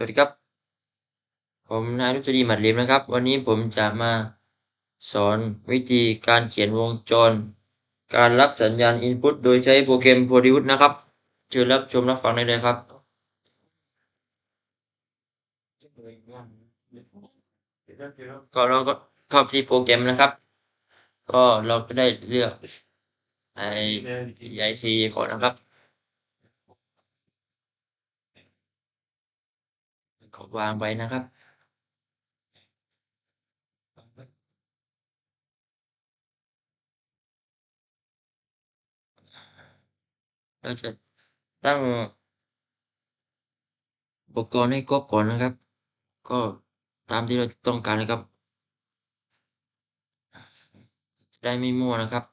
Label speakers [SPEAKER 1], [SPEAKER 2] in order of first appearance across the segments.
[SPEAKER 1] สวัสดีครับ ผมนายรุษฎีหมัดเลียมนะครับ วันนี้ผมจะมาสอนวิธีการเขียนวงจร การรับสัญญาณ Input โดยใช้โปรแกรม Produce นะครับเชิญรับชมรับฟังได้เลยครับ ก็เราก็เข้าที่โปรแกรมนะครับ ก็เราก็ได้เลือกไอ PIC ก่อนนะครับ ก็วางไปนะครับ เราจะตั้งอุปกรณ์ให้ครบก่อนนะครับ ก็ตามที่เราต้องการนะครับ ได้ไม่มั่วนะครับ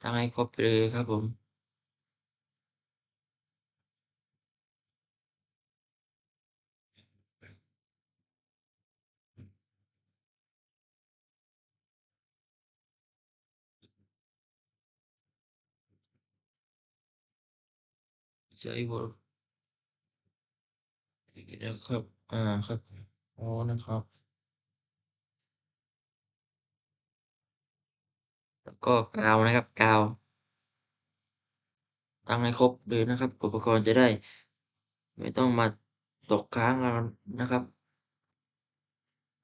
[SPEAKER 1] ตั้งให้ครบเลยครับผม ใช้บทแล้วครับ อ่า ครับอ๋อนะครับ แล้วก็กาวนะครับกาวตั้งให้ครบเลยนะครับ อุปกรณ์จะได้ ไม่ต้องมาตกค้างกันนะครับ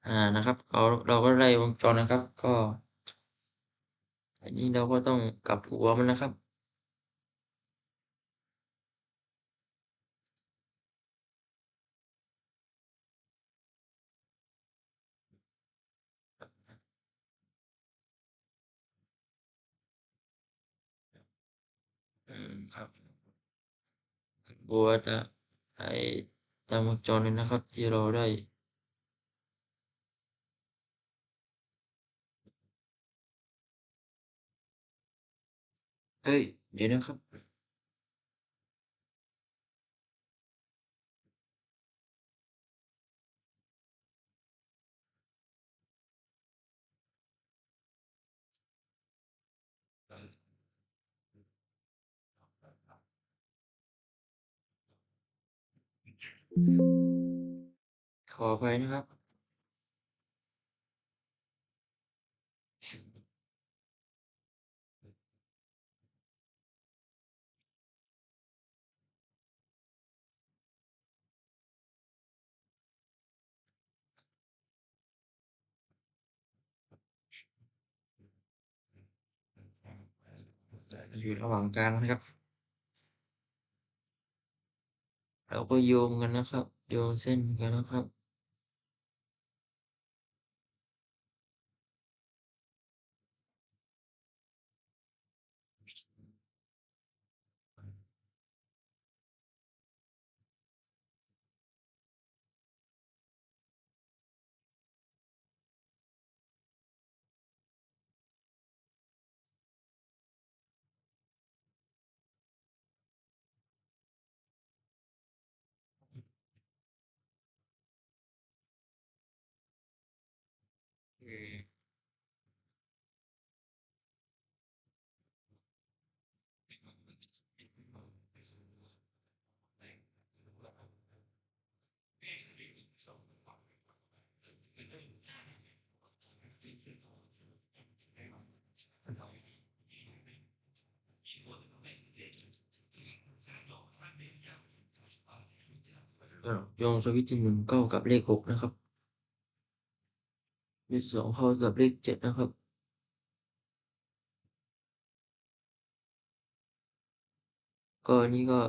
[SPEAKER 1] อ่า นะครับเราเราก็ได้วงจรนะครับ ก็ อันนี้เราก็ต้องกลับหัวมันนะครับ ครับบัวจะให้ตามวงจรเลยนะครับ ที่เราได้เฮ้ย เดี๋ยวนะครับ ขออภัยนะครับ อยู่ระหว่างกลางนะครับ เราก็โยงกันนะครับ โยงเส้นกันนะครับ อืม ก็โยงสวิตช์หนึ่งเข้ากับเลขหกนะครับเลขสองเข้ากับเลขเจ็ดนะครับก็นี้ก็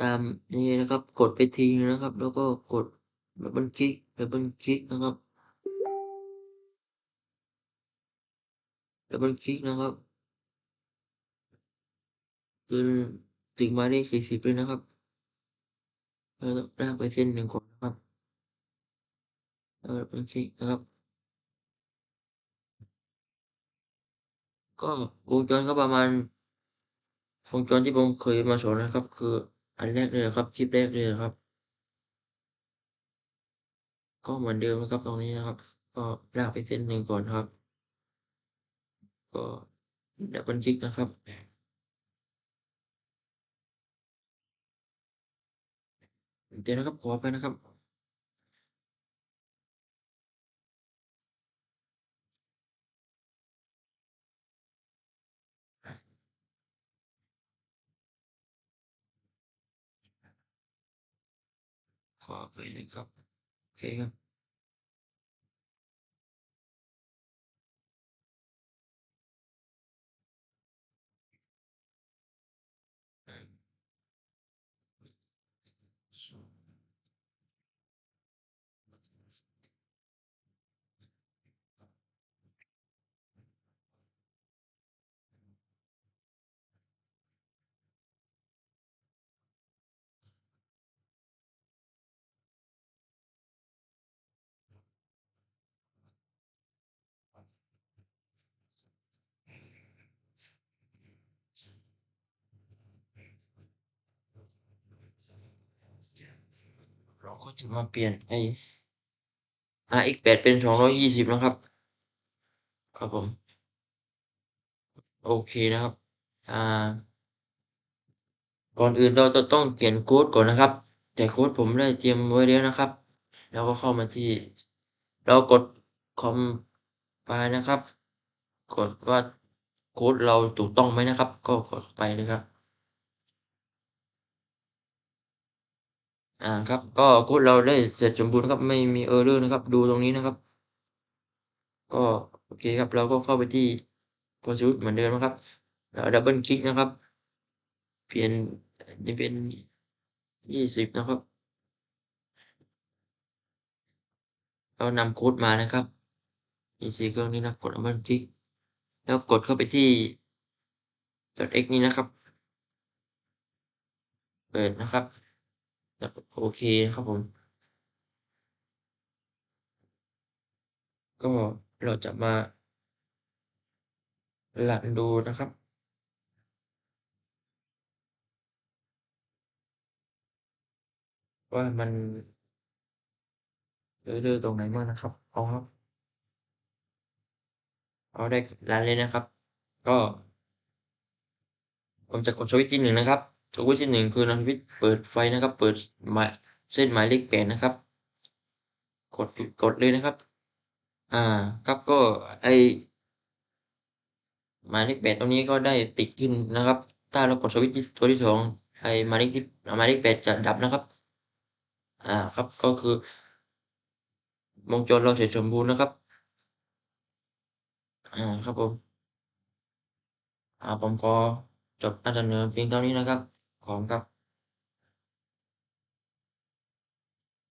[SPEAKER 1] ตามนี้นะครับ กดไปทีนะครับ แล้วก็กด ดับบิลคลิกดับบิลคลิกนะครับดับบิลคลิกนะครับจนถึงมายเลขสี่สิบเลยนะครับแล้วลากไปเส้นหนึ่งก่อนนะครับแล้วดับเบิลคลิกนะครับก็วงจรก็ประมาณวงจรที่ผมเคยมาสอนนะครับ คืออันแรกเลยครับคลิปแรกเลยครับ ก็เหมือนเดิมนะครับตรงนี้นะครับ ก็ลากไปเส้นหนึ่งก่อนครับ ก็ดับเบิลคลิกนะครับเดี๋ยวนะครับขออภัยนะครับ ขออภัยนะครับ โอเค ก็จะมาเปลี่ยนไอ้ RX 8 เป็น220นะครับ ครับผม โอเคนะครับ อ่า ก่อนอื่นเราจะต้องเขียนโค้ดก่อนนะครับ แต่โค้ดผมได้เตรียมไว้แล้วนะครับ แล้วก็เข้ามาที่ เรากด compile นะครับ กดว่าโค้ดเราถูกต้องไหมนะครับ ก็กดไปเลยครับ อ่าครับ ก็โคดเราได้เสร็จสมบูรณ์ครับไม่มี error นะครับ ดูตรงนี้นะครับ ก็โอเคครับ เราก็เข้าไปที่ pursuit เหมือนเดิมนะครับแล้วดับเบิลคลิกนะครับ เปลี่ยนอันนี้เป็น20นะครับ เรานำโคดมานะครับ PC เครื่องนี้นะกดดับเบิลคลิกแล้วกดเข้าไปที่ .x นี้นะครับ เปิดนะครับ โอเคครับผม ก็เราจะมารันดูนะครับ ว่ามัน error ตรงไหนบ้างนะครับเอ๋ออ๋อาได้รันเลยนะครับ ก็ ผมจะกดสวิตช์ที่1นะครับ สวิตช์ที่1คือสวิตช์เปิดไฟนะครับ เปิดหมายเส้นหมายเลข8นะครับ กดกดเลยนะครับ อ่าครับก็ไอ้หมายเลข8ตรงนี้ก็ได้ติดขึ้นนะครับ ถ้าเรากดสวิตช์ตัวที่2ไอหมายเลขที่หมายเลข8จะดับนะครับ อ่าครับก็คือวงจรเราเสร็จสมบูรณ์นะครับ อ่าครับผม อ่าผมขอจบการนำเสนอเพียงเท่านี้นะครับ ขอบคุณครับ